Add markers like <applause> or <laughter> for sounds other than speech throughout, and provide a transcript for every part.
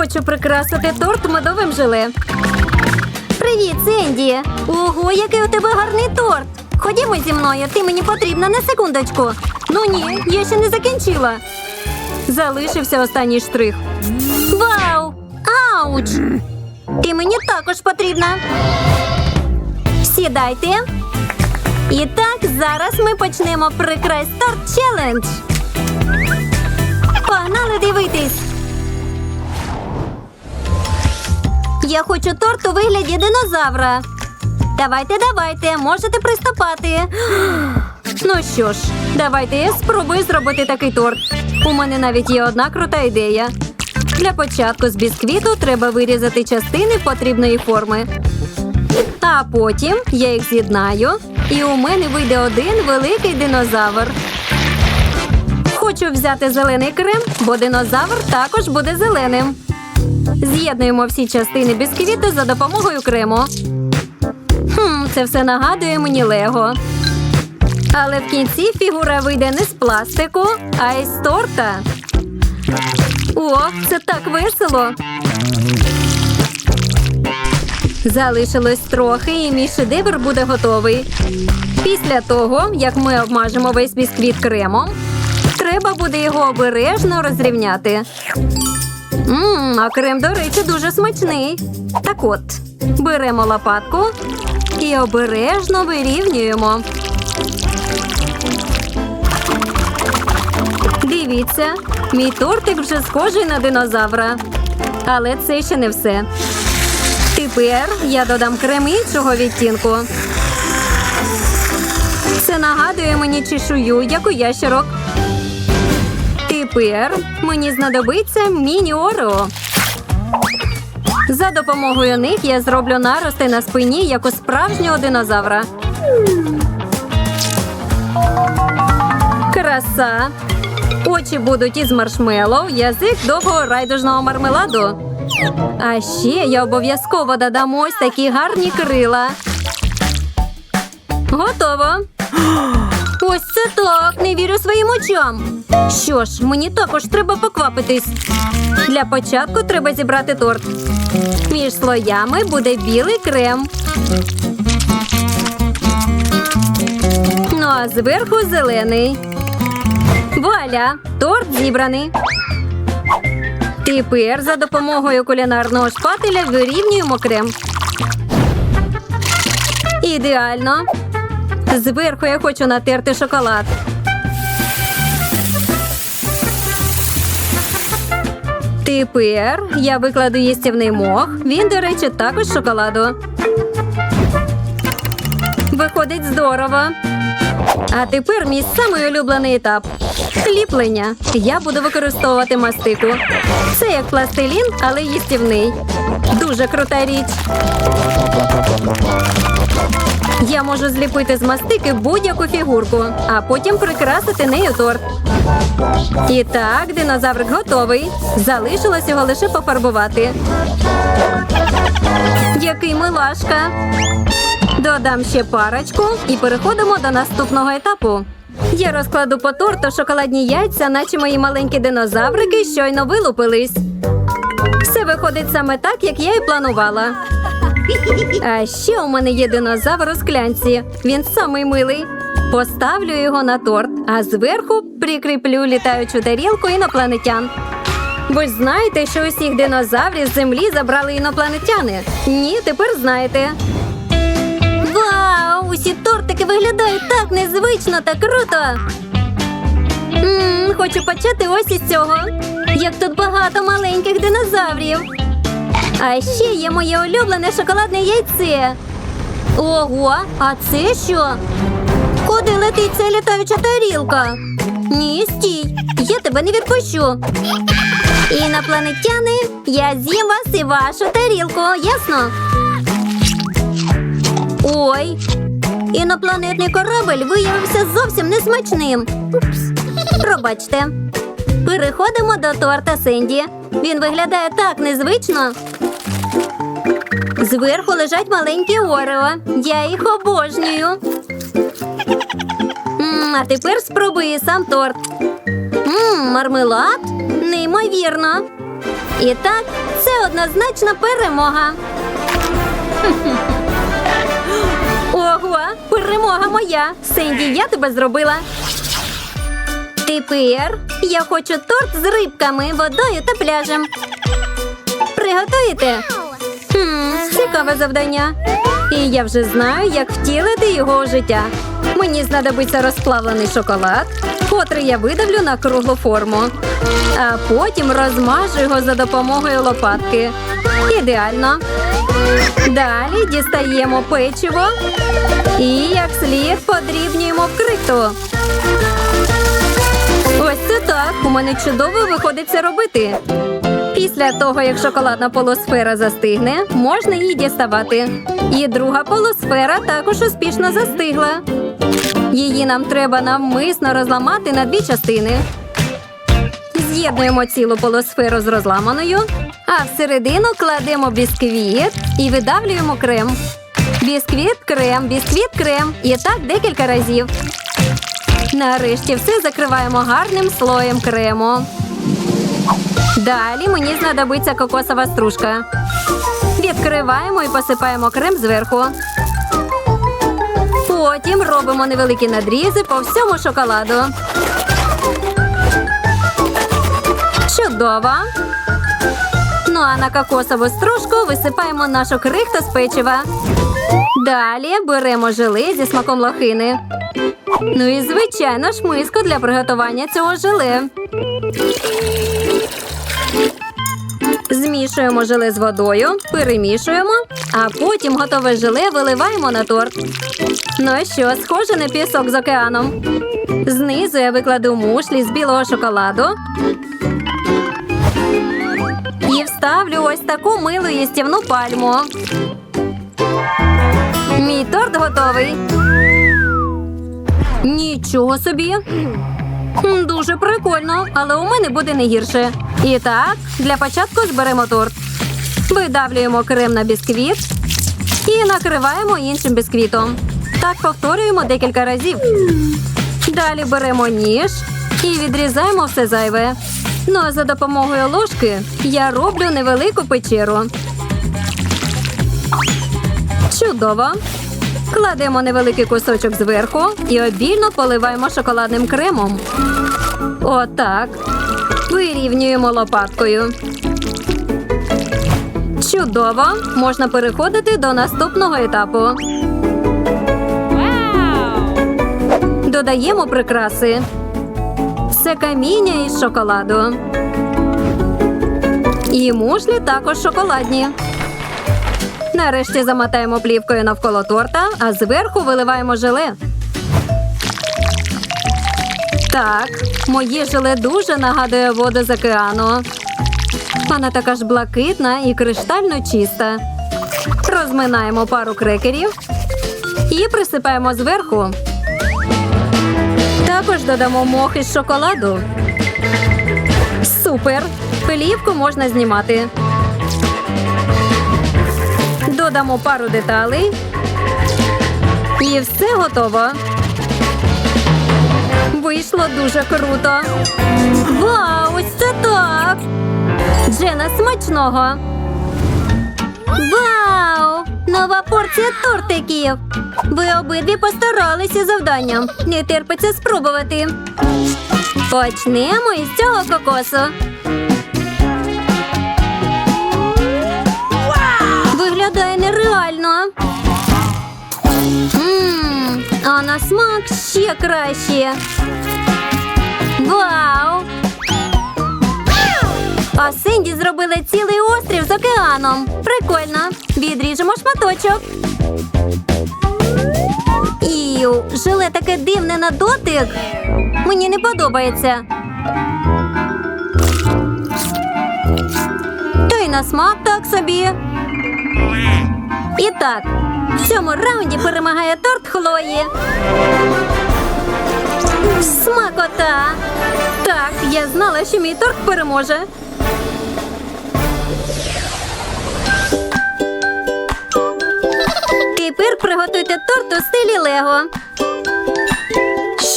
Хочу прикрасити торт медовим желе. Привіт, Сенді! Ого, який у тебе гарний торт! Ходімо зі мною, ти мені потрібна на секундочку. Ну ні, я ще не закінчила. Залишився останній штрих. Вау! Ауч! Ти мені також потрібна. Сідайте. І так, зараз ми почнемо прикрась торт челендж. Погнали дивитись. Я хочу торт у вигляді динозавра. Давайте, давайте, можете приступати. <gasps> Ну що ж, давайте я спробую зробити такий торт. У мене навіть є одна крута ідея. Для початку з бісквіту треба вирізати частини потрібної форми. А потім я їх з'єднаю, і у мене вийде один великий динозавр. Хочу взяти зелений крем, бо динозавр також буде зеленим. З'єднуємо всі частини бісквіту за допомогою крему. Хм, це все нагадує мені Лего. Але в кінці фігура вийде не з пластику, а із торта. О, це так весело. Залишилось трохи, і мій шедевр буде готовий. Після того, як ми обмажемо весь бісквіт кремом, треба буде його обережно розрівняти. Мм, а крем, до речі, дуже смачний. Так от, беремо лопатку і обережно вирівнюємо. Дивіться, мій тортик вже схожий на динозавра. Але це ще не все. Тепер я додам крем іншого відтінку. Це нагадує мені чешую, як у ящерок. Тепер мені знадобиться міні-орео. За допомогою них я зроблю нарости на спині, як у справжнього динозавра. Краса. Очі будуть із маршмеллоу, язик довгого райдужного мармеладу. А ще я обов'язково додам ось такі гарні крила. Готово. <gasps> <gasps> Ось це так, не вірю своїм очам. Що ж, мені також треба поквапитись. Для початку треба зібрати торт. Між слоями буде білий крем. Ну а зверху зелений. Вуаля! Торт зібраний. Тепер за допомогою кулінарного шпателя вирівнюємо крем. Ідеально. Зверху я хочу натерти шоколад. Тепер я викладу їстівний мох. Він, до речі, також шоколаду. Виходить здорово. А тепер мій самий улюблений етап ліплення. Я буду використовувати мастику. Це як пластилін, але їстівний. Дуже крута річ. Я можу зліпити з мастики будь-яку фігурку, а потім прикрасити нею торт. І так, динозаврик готовий. Залишилось його лише пофарбувати. Який милашка. Додам ще парочку і переходимо до наступного етапу. Я розкладу по торту шоколадні яйця, наче мої маленькі динозаврики щойно вилупились. Все виходить саме так, як я і планувала. А ще у мене є динозавр у склянці. Він самий милий. Поставлю його на торт, а зверху прикріплю літаючу тарілку інопланетян. Ви ж знаєте, що усіх динозаврів з землі забрали інопланетяни? Ні, тепер знаєте. Вау! Усі тортики виглядають так незвично та круто. Ммм, хочу почати ось із цього. Як тут багато маленьких динозаврів. А ще є моє улюблене шоколадне яйце. Ого, а це що? Куди летить ця літаюча тарілка? Ні, стій, я тебе не відпущу. Інопланетяни, я з'їм вас і вашу тарілку, ясно? Ой, інопланетний корабель виявився зовсім несмачним. Пробачте. Переходимо до торта Сенді. Він виглядає так незвично. Зверху лежать маленькі орео. Я їх обожнюю. М, а тепер спробуй сам торт. Мм, мармелад? Неймовірно. І так, це однозначна перемога. Ого, перемога моя! Сенді, я тебе зробила. Тепер я хочу торт з рибками, водою та пляжем. Приготуєте? Хм, цікаве завдання. І я вже знаю, як втілити його у життя. Мені знадобиться розплавлений шоколад, котрий я видавлю на круглу форму. А потім розмажу його за допомогою лопатки. Ідеально. Далі дістаємо печиво і як слід подрібнюємо в крихту. Ось це так. У мене чудово виходить це робити. Після того, як шоколадна полусфера застигне, можна її діставати. І друга полусфера також успішно застигла. Її нам треба навмисно розламати на дві частини. З'єднуємо цілу полусферу з розламаною, а всередину кладемо бісквіт і видавлюємо крем. Бісквіт, крем, бісквіт, крем. І так декілька разів. Нарешті все закриваємо гарним слоєм крему. Далі мені знадобиться кокосова стружка. Відкриваємо і посипаємо крем зверху. Потім робимо невеликі надрізи по всьому шоколаду. Чудово. Ну а на кокосову стружку висипаємо нашу крихту з печива. Далі беремо желе зі смаком лохини. Ну і звичайно ж миску для приготування цього желе. Змішуємо желе з водою, перемішуємо, а потім готове желе виливаємо на торт. Ну що, схоже на пісок з океаном. Знизу я викладу мушлі з білого шоколаду. І вставлю ось таку милу їстівну пальму. Мій торт готовий. Нічого собі. Дуже прикольно, але у мене буде не гірше. І так, для початку зберемо торт. Видавлюємо крем на бісквіт і накриваємо іншим бісквітом. Так повторюємо декілька разів. Далі беремо ніж і відрізаємо все зайве. Ну а за допомогою ложки я роблю невелику печеру. Чудово. Кладемо невеликий кусочок зверху і обільно поливаємо шоколадним кремом. Отак. Вирівнюємо лопаткою. Чудово! Можна переходити до наступного етапу. Додаємо прикраси. Це каміння із шоколаду. І мушлі також шоколадні. Нарешті замотаємо плівкою навколо торта, а зверху виливаємо желе. Так, моє желе дуже нагадує воду з океану. Вона така ж блакитна і криштально чиста. Розминаємо пару крекерів і присипаємо зверху. Також додамо мох із шоколаду. Супер! Плівку можна знімати. Додамо пару деталей. І все готово. Вийшло дуже круто. Вау, ось це так! Джена, смачного! Вау! Нова порція тортиків! Ви обидві постаралися завданням. Не терпиться спробувати. Почнемо із цього кокосу. Виглядає нереально. Мм, а на смак ще краще. Вау! А Синді зробили цілий острів з океаном. Прикольно. Відріжемо шматочок. Іу, желе таке дивне на дотик. Мені не подобається. Та й на смак так собі. І так, в цьому раунді перемагає торт Хлої. Смакота! Так, я знала, що мій торт переможе. Тепер приготуйте торт у стилі Лего.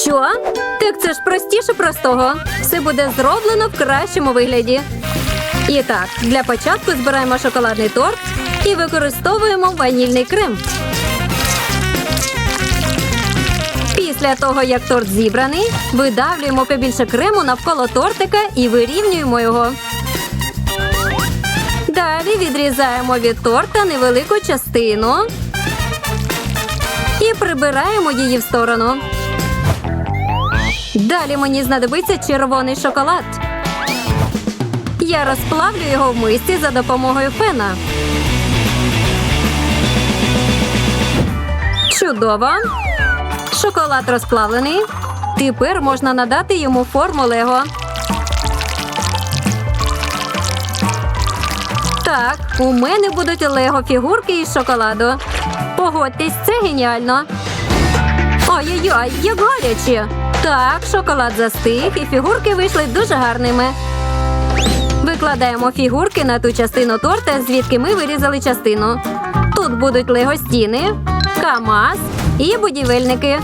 Що? Так це ж простіше простого. Все буде зроблено в кращому вигляді. І так, для початку збираємо шоколадний торт і використовуємо ванільний крем. Після того, як торт зібраний, видавлюємо побільше крему навколо тортика і вирівнюємо його. Далі відрізаємо від торта невелику частину і прибираємо її в сторону. Далі мені знадобиться червоний шоколад. Я розплавлю його в мисці за допомогою фена. Чудово. Шоколад розплавлений. Тепер можна надати йому форму Лего. Так, у мене будуть лего фігурки із шоколаду. Погодьтесь, це геніально. Ой-ой-ой, як гаряче. Так, шоколад застиг, і фігурки вийшли дуже гарними. Викладаємо фігурки на ту частину торта, звідки ми вирізали частину. Тут будуть лего стіни, камаз і будівельники.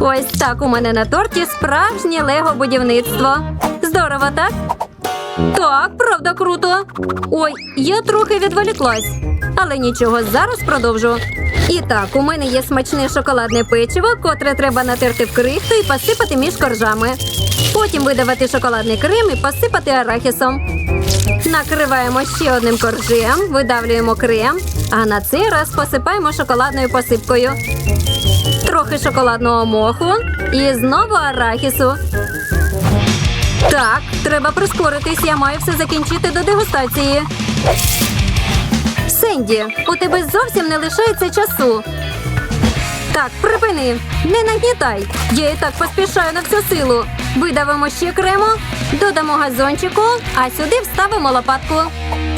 Ось так у мене на торті справжнє лего будівництво. Здорово, так? Так, правда, круто. Ой, я трохи відволіклась. Але нічого, зараз продовжу. І так, у мене є смачне шоколадне печиво, котре треба натерти в крихту і посипати між коржами. Потім видавати шоколадний крем і посипати арахісом. Накриваємо ще одним коржем, видавлюємо крем, а на цей раз посипаємо шоколадною посипкою. Трохи шоколадного моху і знову арахісу. Так, треба прискоритись, я маю все закінчити до дегустації. Сенді, у тебе зовсім не лишається часу. Так, припини, не нагнітай. Я і так поспішаю на всю силу. Видавимо ще крему, додамо газончику, а сюди вставимо лопатку.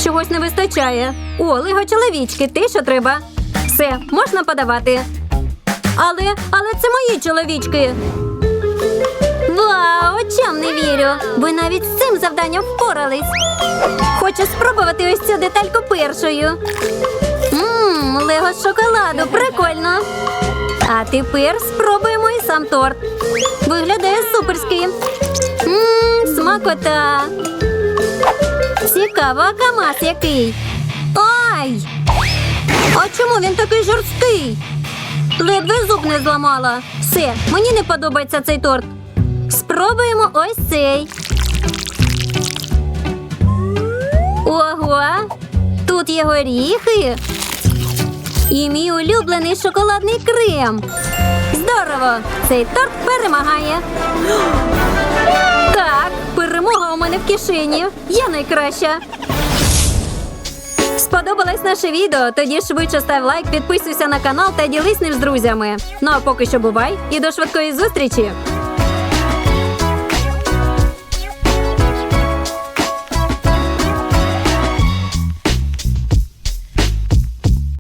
Чогось не вистачає. О, лего чоловічки, те, що треба. Все, можна подавати. Але, але це мої чоловічки. Вау, очам не вірю. Ви навіть з цим завданням впорались. Хочу спробувати ось цю детальку першою. Ммм, лего з шоколаду, прикольно. А тепер спробуємо і сам торт. Виглядає суперськи. Ммм, смакота. Цікаво, а камаз який. Ай! А чому він такий жорсткий? Ледве зуб не зламала. Все, мені не подобається цей торт. Спробуємо ось цей. Ого! Тут є горіхи. І мій улюблений шоколадний крем. Здорово! Цей торт перемагає. Так, перемога у мене в кишені. Я найкраща. Сподобалось наше відео? Тоді швидше став лайк, підписуйся на канал та ділись ним з друзями. Ну а поки що бувай і до швидкої зустрічі!